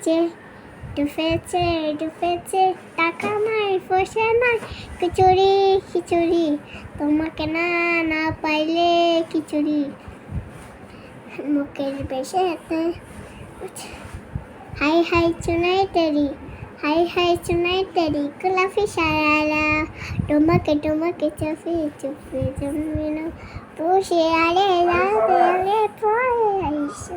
ডুবেছে ডুবেছে ডুবেছে টাকা নাই পয়সা নাই খিচুড়ি খিচুড়ি তোমাকে না না পাইলে খিচুড়ি মুখের বেশেতে হাই হাই চুনাই তেরি হাই হাই চুনাই তেরি গোলাপি সারালা তোমাকে তোমাকে চুপি জমি না বসে আরে রাতে আরে পরে আইসো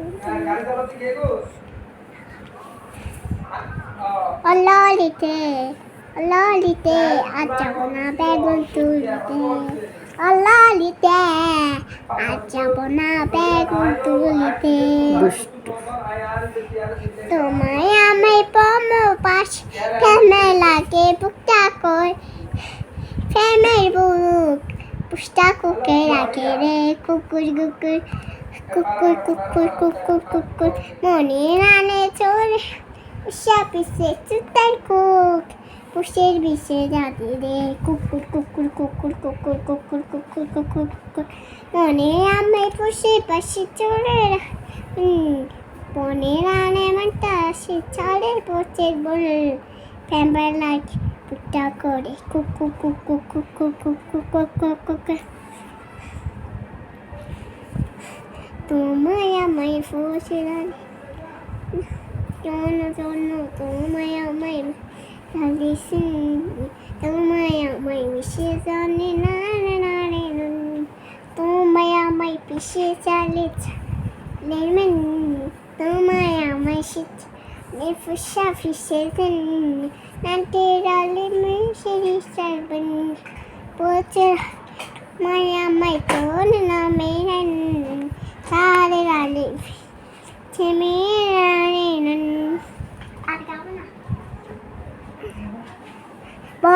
অল্লালিতে অল্লালিতে আজ যাব না বেগুন তুলতে। অল্লালিতে আজ যাব না বেগুন তুলতে। তোমায় আমায় পম পাশ প্রেমে লাগে বুকটা কর প্রেমের বুক পুষ্টা কুকে রাখে রে। কুকুর কুকুর কুকুর কুকুর কুকুর কুকুর মনে রানে চোরে। উষা পিসে চুতার কুক পুষের বিষে যাতে রে কুকুর কুকুর কুকুর কুকুর কুকুর কুকুর কুকুর কুকুর মনে আমায় পুষে পাশে চড়ে মনে রানে মানটা সে চড়ে পোচের বল ক্যাম্বার লাইট পুটা করে কুকু কুকু কুকু কুকু কুকু কুকু তোমায় আমায় ফুসে রানে 너무너무 너무마야 마이 당신 너무마야 마이 미시자니 나나나는 너무마야 마이 비시자리 내면 너무마야 마이 시트 내 푸샤 피시자니 난테라리 미시리 살분 보체 माया माई तो ना मेरा सारे राले छे में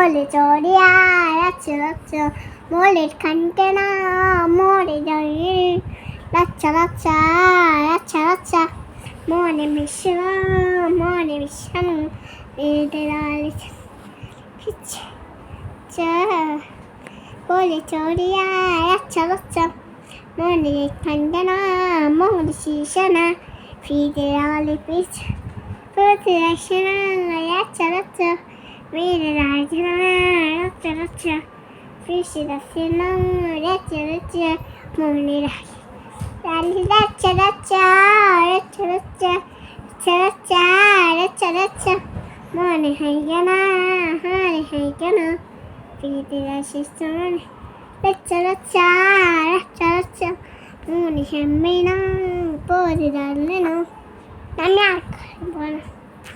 বলে চড়ে আর আচ্ছা আচ্ছা বলে খানতে না, মরে যাই। লাচ্ছা লাচ্ছা আচ্ছা আচ্ছা মনে মিশ্রম মনে আলে বলে চড়ে আর আচ্ছা আচ্ছা মনে খানতে না মরে শিশা না, ফিরে আলে পিছ Put it আচ্ছা আচ্ছা Vedi dai, c'è la roccia, Fisci da sinone, roccia, roccia, muovili dai. Roccia, roccia, roccia, roccia, roccia, roccia, roccia, muone haigana, hane haigana. Vedi dai, c'è sinone, roccia, roccia, roccia, roccia, muone hammina, poi dalle no. La mia buona.